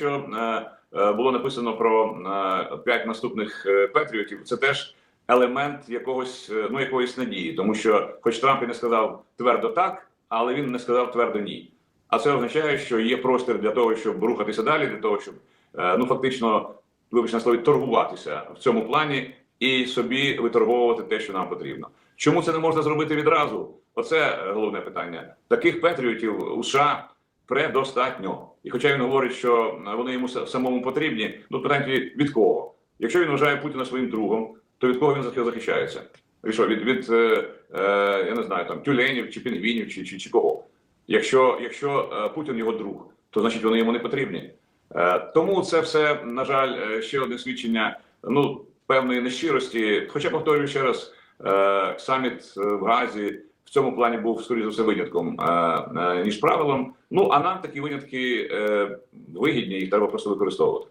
що е, е, було написано про е, п'ять наступних патріотів, це теж елемент якогось ну якоїсь надії, тому що, хоч Трамп і не сказав твердо так, але він не сказав твердо ні. А це означає, що є простір для того, щоб рухатися далі, для того, щоб ну фактично, вибачте на слові, торгуватися в цьому плані і собі виторговувати те, що нам потрібно. Чому це не можна зробити відразу? Оце головне питання. Таких патріотів у США предостатньо. І хоча він говорить, що вони йому самому потрібні, ну питання від кого? Якщо він вважає Путіна своїм другом, то від кого він захищається? І що, від, від е, е, я не знаю, там тюленів чи пінгвінів, чи, чи, чи кого? Якщо, якщо е, Путін його друг, то значить вони йому не потрібні. Е, тому це все, на жаль, е, ще одне свідчення ну, певної нещирості. Хоча повторюю ще раз, е, саміт е, в Газі цьому плані був скоріше за все винятком, е, е, ніж правилом. Ну а нам такі винятки е, вигідні, їх треба просто використовувати.